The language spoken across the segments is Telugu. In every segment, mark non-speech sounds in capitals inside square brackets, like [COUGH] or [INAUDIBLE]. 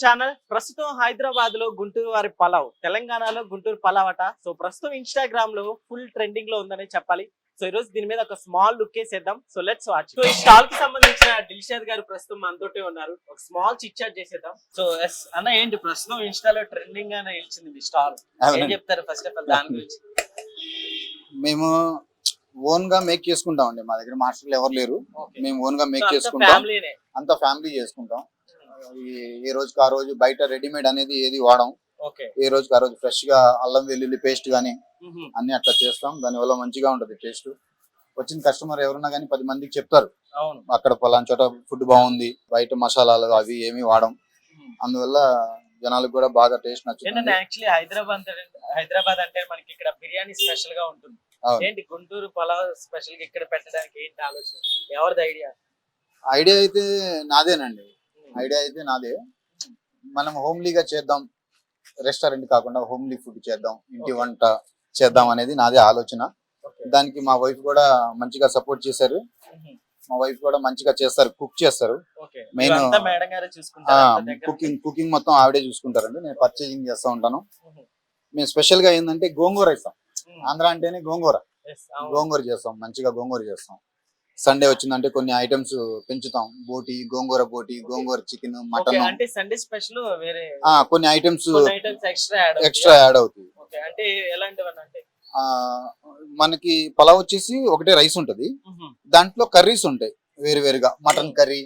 ఛానల్. ప్రస్తుతం హైదరాబాద్లో గుంటూరు వారి పలావ్ తెలంగాణలో గుంటూరు పలావ్ అట. సో ప్రస్తుతం ఇన్స్టాగ్రామ్లో ఫుల్ ట్రెండింగ్లో ఉందని చెప్పాలి. సో ఈ రోజు దీని మీద ఒక స్మాల్ లుక్ వేసేద్దాం సో లెట్స్ వాచ్. సో ఈ స్టాల్కి సంబంధించిన దిల్షాద్ గారు ప్రస్తుతం మనతోటే ఉన్నారు. ఒక స్మాల్ చిట్ చాట్ చేసేద్దాం. సో ఎస్ అన్న ఏంటి ప్రస్తుతం ఇన్స్టాలో ట్రెండింగ్ గానే నిలిచింది మీ స్టాల్? ఏం. చెప్తారు ఫస్ట్ ఆఫ్ ఆల్ దాని [LAUGHS] గురించి? మేము ఓన్గా మేక్ చేసుకుంటాం అండి మా దగ్గర మాస్టర్లు ఎవరు లేరు. మేము ఓన్గా మేక్ చేసుకుంటాం. అంతా ఫ్యామిలీ చేసుకుంటాం. ఏ రోజుకి ఆ రోజు బయట రెడీమేడ్ అనేది ఏది వాడం. ఓకే. ఏ రోజుకి ఆ రోజు ఫ్రెష్గా అల్లం వెల్లుల్లి పేస్ట్ గానీ అన్ని అట్లా చేస్తాం. దానివల్ల మంచిగా ఉంటది టేస్ట్. వచ్చిన కస్టమర్ ఎవరున్నా కానీ పది మందికి చెప్తారు. అవును. అక్కడ పలానా చోట ఫుడ్ బాగుంది బయట మసాలాలు అవి ఏమి వాడం. అందువల్ల జనాలకు కూడా బాగా టేస్ట్ ఏంటంటే నచ్చుతుంది యాక్చువల్లీ హైదరాబాద్ అంటే హైదరాబాద్ అంటే మనకి ఇక్కడ బిర్యానీ స్పెషల్గా ఉంటుంది. ఏంటి గుంటూరు పలావ్ స్పెషల్గా ఇక్కడ పెట్టడానికి ఏంటి ఆలోచన? ఎవరిది ఐడియా ఐడియా అయితే నాదేనండి. ఐడియా అయితే నాదే. మనం హోమ్లీగా చేద్దాం. రెస్టారెంట్ కాకుండా హోమ్లీ ఫుడ్ చేద్దాం. ఇంటి. వంట చేద్దాం అనేది నాదే ఆలోచన. దానికి మా వైఫ్ కూడా మంచిగా సపోర్ట్ చేశారు. మా వైఫ్ కూడా మంచిగా చేస్తారు. కుక్ చేస్తారు. దగ్గర కుకింగ్ కుకింగ్ మొత్తం ఆవిడే చూసుకుంటారండి. నేను పర్చేజింగ్ చేస్తూ ఉంటాను. మేము. స్పెషల్గా ఏంటంటే గోంగూర ఇస్తాం. ఆంధ్ర అంటేనే గోంగూర. గోంగూర చేస్తాం. మంచిగా గోంగూర చేస్తాం. సండే వచ్చిందంటే కొన్ని ఐటమ్స్ పెంచుతాం. బోటి గోంగూర బోటి గోంగూర చికెన్ మటన్ అంటే సండే స్పెషల్ వేరే కొన్ని ఐటమ్స్ ఎక్స్ట్రా యాడ్ అవుతాయి? అంటే అంటే? మనకి పలావ్ వచ్చేసి ఒకటే రైస్ ఉంటది. దాంట్లో కర్రీస్ ఉంటాయి వేరు వేరుగా. మటన్ కర్రీ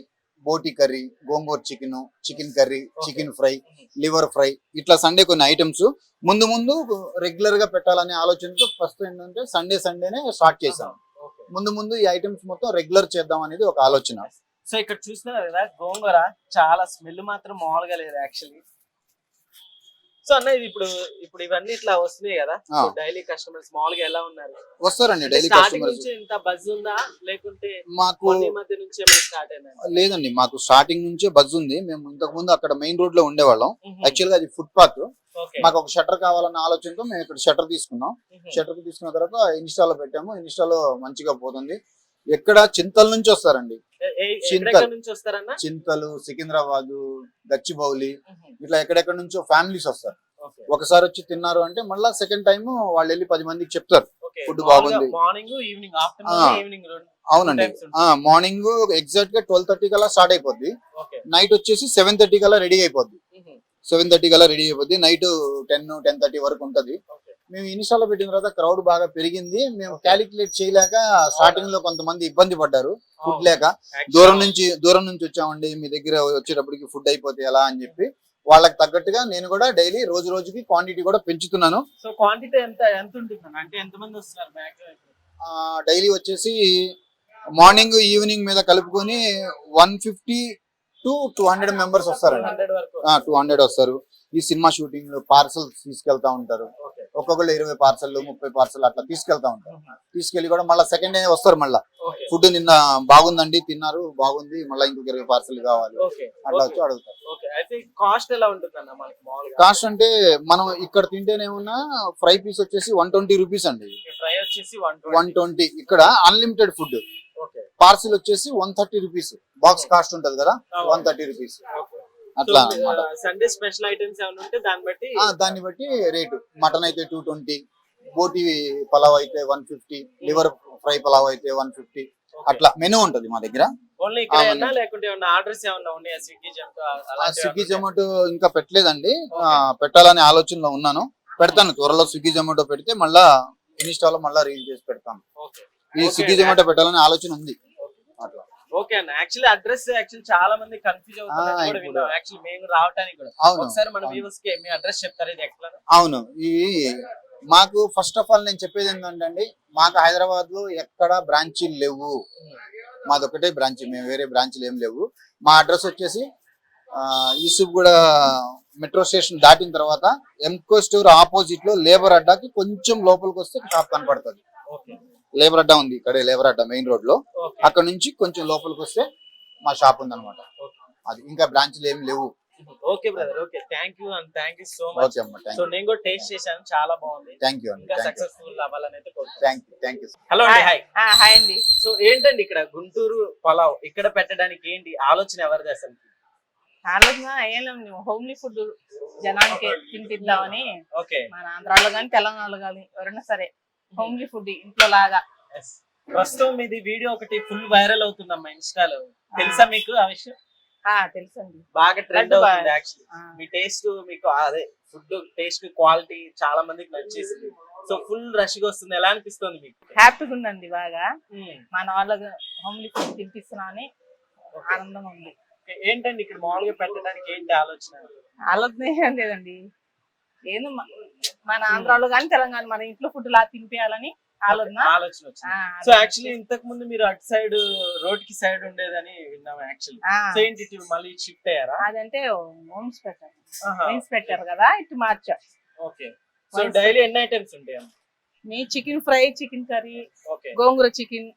బోటి curry gongura chicken chicken curry chicken fry liver fry ఇట్లా సండే కొన్ని ఐటమ్స్ ముందు ముందు రెగ్యులర్గా పెట్టాలనే ఆలోచనతో ఫస్ట్ ఏంటంటే సండే సండేనే స్టార్ట్ చేశాం. ఓకే. ముందు ముందు ఈ ఐటమ్స్ మొత్తం రెగ్యులర్ చేద్దాం అనేది ఒక ఆలోచన. సో ఇక్కడ చూస్తున్నారు కదా గోంగూర చాలా స్మెల్ మాత్రం మామూలుగా లేదు యాక్చువల్లీ సో అన్న ఇది ఇప్పుడు ఇప్పుడు ఇవన్నీ ఇట్లా వస్తున్నాయి కదా. డైలీ కస్టమర్స్ మామూలుగా ఎలా ఉన్నారు? వస్తారండి డైలీ స్టార్టింగ్ కస్టమర్స్ నుంచి ఇంత బజ్ ఉందా? లేకుంటే మాకు మధ్య నుంచి స్టార్ట్ అయినా లేదండి మాకు స్టార్టింగ్ నుంచే బజ్ ఉంది. మేము ఇంతకు ముందు అక్కడ మెయిన్ రోడ్లో ఉండేవాళ్ళం. యాక్చువల్గా అది ఫుట్ పాత్ మాకు ఒక షట్టర్ కావాలన్న ఆలోచనతో మేము ఇక్కడ షట్టర్ తీసుకున్నాం. షట్టర్ తీసుకున్న తర్వాత ఇన్స్టాలో పెట్టాము. ఇన్స్టాలో మంచిగా పోతుంది. ఎక్కడ చింతల నుంచి వస్తారండి? వస్తారన్న? చింతలు సికింద్రాబాద్ గచ్చిబౌలి ఇట్లా ఎక్కడెక్కడ నుంచో ఫ్యామిలీస్ వస్తారు. ఒకసారి వచ్చి తిన్నారు అంటే మళ్ళీ సెకండ్ టైం వాళ్ళు వెళ్ళి పది మందికి చెప్తారు. Food బాగుంది. అవునండి. మార్నింగ్ ఎగ్జాక్ట్గా ట్వెల్వ్ థర్టీ కల్లా స్టార్ట్ అయిపోద్ది. నైట్ వచ్చేసి సెవెన్ థర్టీ కల్లా రెడీ అయిపోద్ది. సెవెన్ థర్టీ కల్లా రెడీ అయిపోద్ది. నైట్ టెన్ టెన్ థర్టీ వరకు ఉంటది. మేము ఇన్స్టాలో పెట్టిన తర్వాత క్రౌడ్ బాగా పెరిగింది. మేము. క్యాలిక్యులేట్ చేయలేక స్టార్టింగ్లో కొంతమంది ఇబ్బంది పడ్డారు. ఫుడ్ లేక. దూరం నుంచి దూరం నుంచి వచ్చామండి. మీ దగ్గర వచ్చేటప్పటికి ఫుడ్ అయిపోతే ఎలా అని చెప్పి. వాళ్ళకి తగ్గట్టుగా నేను కూడా డైలీ రోజు రోజుకి క్వాంటిటీ కూడా పెంచుతున్నాను. సో క్వాంటిటీ ఎంత ఎంత ఉంటుంది? అంటే వస్తున్నారు డైలీ వచ్చేసి మార్నింగ్ ఈవినింగ్ మీద కలుపుకొని one fifty to two hundred members వస్తారండి వరకు టూ హండ్రెడ్ వస్తారు. ఈ సినిమా షూటింగ్ పార్సల్స్ తీసుకెళ్తా ఉంటారు. ఒక్కొక్కళ్ళు ఇరవై పార్సల్ ముప్పై పార్సల్ అట్లా తీసుకెళ్తా ఉంటారు. తీసుకెళ్ళి కూడా మళ్ళీ సెకండ్ డే వస్తారు మళ్ళీ. ఫుడ్ నిన్న బాగుందండి తిన్నారు బాగుంది మళ్ళీ ఇంకొక ఇరవై పార్సల్ కావాలి. అట్లా వచ్చి అడుగుతారు. కాస్ట్ అంటే మనం ఇక్కడ తింటేనేమన్నా ఫ్రై పీస్ వచ్చేసి వన్ ట్వంటీ రూపీస్ అండి. One twenty. ఇక్కడ అన్లిమిటెడ్ ఫుడ్. పార్సిల్ వచ్చేసి one thirty rupees. Box cost ఉంటది కదా? వన్ థర్టీ రూపీస్ అట్లా అన్నమాట. సండే స్పెషల్ ఐటమ్స్ ఏమైనా ఉంటే దాన్ని బట్టి ఆ, దాన్ని బట్టి రేటు. మటన్ అయితే టూ ట్వంటీ బోటి పలావ్ అయితే one fifty liver fry pulao అయితే వన్ ఫిఫ్టీ అట్లా మెనూ ఉంటది మా దగ్గర. స్విగ్గీ స్విగ్గీ జొమాటో ఇంకా పెట్టలేదండి. పెట్టాలనే ఆలోచనలో ఉన్నాను. పెడతాను. త్వరలో స్విగ్గీ జొమాటో పెడితే మళ్ళా ఇన్స్టాలో మళ్ళా రీల్ చేసి పెడతాను. ఈ. స్విగ్గీ జొమాటో పెట్టాలనే ఆలోచన ఉంది. ఓకే అన్న. యాక్చువల్లీ అడ్రస్ యాక్చువల్లీ చాలా మంది కన్ఫ్యూజ్ అవుతున్నారు. యాక్చువల్లీ మేము రావడానికి కూడా. అవును. ఒకసారి మన. వ్యూవర్స్కి మీ అడ్రస్ చెప్తారు? ఇది ఎట్లా? అవును. ఈ మాకు ఫస్ట్ ఆఫ్ ఆల్ నేను చెప్పేది ఏంటంటే అండి మాకు హైదరాబాద్లో ఎక్కడ బ్రాంచీలు లేవు. మాది ఒకటే బ్రాంచ్ మేము వేరే బ్రాంచ్లు ఏం లేవు. మా అడ్రస్ వచ్చేసి ఈసుగూడ మెట్రో స్టేషన్ దాటిన తర్వాత ఎంకో స్టోర్ ఆపోజిట్లో లేబర్ అడ్డాకి కొంచెం లోపలికి వస్తే షాప్ కనపడుతుంది. ఓకే లేబర్ అడ్డా ఉంది ఇక్కడే లేబర్ అడ్డా మెయిన్ రోడ్లో. అక్కడ నుంచి కొంచెం లోపలికి వస్తే మా షాప్ ఉంది అనమాట అది ఇంకా బ్రాంచ్లు ఏం లేవు. Okay brother okay. Thank you and thank you so much okay అమ్మ థ్యాంక్ సో నేను కూడా టేస్ట్ చేశాను చాలా బాగుంది. థ్యాంక్ యూ అండి ఇంకా సక్సెస్ఫుల్ అవ్వాలని అయితే thank you thank you hello అండి హాయ్ ఆ, హాయ్ అండి. సో ఏంటండి ఇక్కడ గుంటూరు పలావ్? ఇక్కడ పెట్టడానికి ఏంటి? ఆలోచన ఎవరిది అసలు? ఆలోచన ఏం హోమ్లీ ఫుడ్ జనానికి తినిపిద్దామని ఓకే. మన ఆంధ్రాలో కానీ తెలంగాణలో కానీ ఎవరైనా సరే హోమ్లీ ఫుడ్ ఇంట్లో లాగా ప్రస్తుతం ఇది వీడియో ఒకటి ఫుల్ వైరల్ అవుతుందమ్మా ఇన్స్టాలో. తెలుసా మీకు ఆ విషయం? ఆ తెలుసండి. బాగా ట్రెండ్ అవుతుంది. యాక్చువల్లీ మీ టేస్ట్ మీకు అదే ఫుడ్ టేస్ట్ క్వాలిటీ చాలా మందికి నచ్చేసింది. సో ఫుల్ రష్గా వస్తుంది. ఎలా అనిపిస్తుంది మీకు? హ్యాపీగా ఉందండి బాగా. మన వాళ్ళకి హోమ్లీ ఫుడ్ తినిపిస్తున్నా అని ఆనందంగా ఉంది. ఏంటండి ఇక్కడ మామూలుగా పెట్టడానికి ఏంటి ఆలోచన? ఆలోచన ఏం లేదండి. ఏదో మన ఆంధ్రాలో కానీ తెలంగాణ మన ఇంట్లో ఫుడ్ లా తినిపించాలని ఆలోచన. ఆలోచన వచ్చింది. ఆ, సో యాక్చువల్లీ ఇంతకు ముందు మీరు అటు సైడ్ రోడ్కి సైడ్ ఉండేదని విన్నాం యాక్చువల్లీ సో ఏంటి ఇటు మళ్ళీ షిఫ్ట్ అయ్యారా? అదంటే హోమ్స్ పెట్టారు. హోమ్స్ పెట్టారు కదా ఇటు మార్చా ఓకే. సో డైలీ ఎన్ని ఐటమ్స్ ఉంటాయి మీ చికెన్ ఫ్రై చికెన్ కర్రీ గోంగూర చికెన్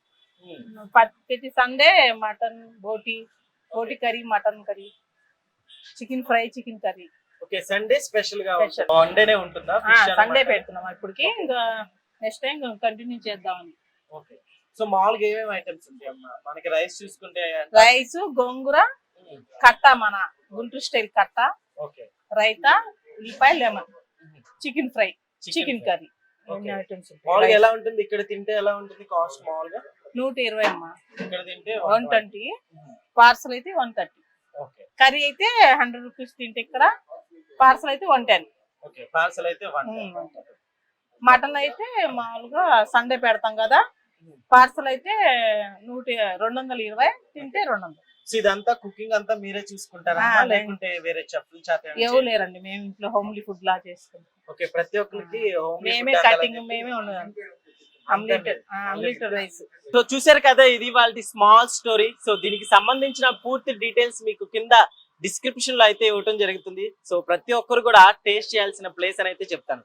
ప్రతి సండే మటన్ బోటి బోటి curry mutton curry chicken fry chicken curry okay Sunday స్పెషల్గా. వన్డేనే ఉంటుందా? సండే పెడుతున్నాం ఇప్పటికి. ఇంకా నెక్స్ట్ టైం కంటిన్యూ చేద్దామని. ఓకే సో మామూలుగా ఏమేమి ఐటమ్స్ ఉంటాయి అమ్మా? మనకి రైస్ చూసుకుంటే రైస్ గోంగూర కట్ట మన గుంటూరు స్టైల్ కట్ట. ఓకే రైతా ఉల్లిపాయ lemon. Chicken fry chicken curry మామూలుగా ఎలా ఉంటుంది? ఇక్కడ తింటే ఎలా ఉంటుంది కాస్ట్ మామూలుగా? నూట ఇరవై అమ్మా. ఇక్కడ తింటే వన్ ట్వంటీ పార్సల్ అయితే వన్ థర్టీ ఓకే కర్రీ అయితే హండ్రెడ్ రూపీస్ తింటే ఇక్కడ పార్సల్ అయితే వన్ టెన్. పార్సల్ అయితే మటన్ అయితే మామూలుగా సండే పెడతాం కదా. పార్సల్ అయితే నూట రెండు వందల ఇరవై తింటే రెండు వందలు ఇదంతా కుకింగ్ అంతా మీరే చూసుకుంటారా? లేకుంటే వేరే చెఫ్ల చేత లేరండి మేము ఇంట్లో హోమ్లీ ఫుడ్ లా చేసుకుంటాం. ఓకే ప్రతి ఒక్కరికి మేమే కటింగ్ మేమే రైస్. సో చూసారు కదా ఇది వాళ్ళ స్మాల్ స్టోరీ. సో దీనికి సంబంధించిన పూర్తి డీటెయిల్స్ మీకు కింద డిస్క్రిప్షన్లో అయితే ఇవ్వటం జరుగుతుంది. సో ప్రతి ఒక్కరు కూడా టేస్ట్ చేయాల్సిన ప్లేస్ అని అయితే చెప్తాను.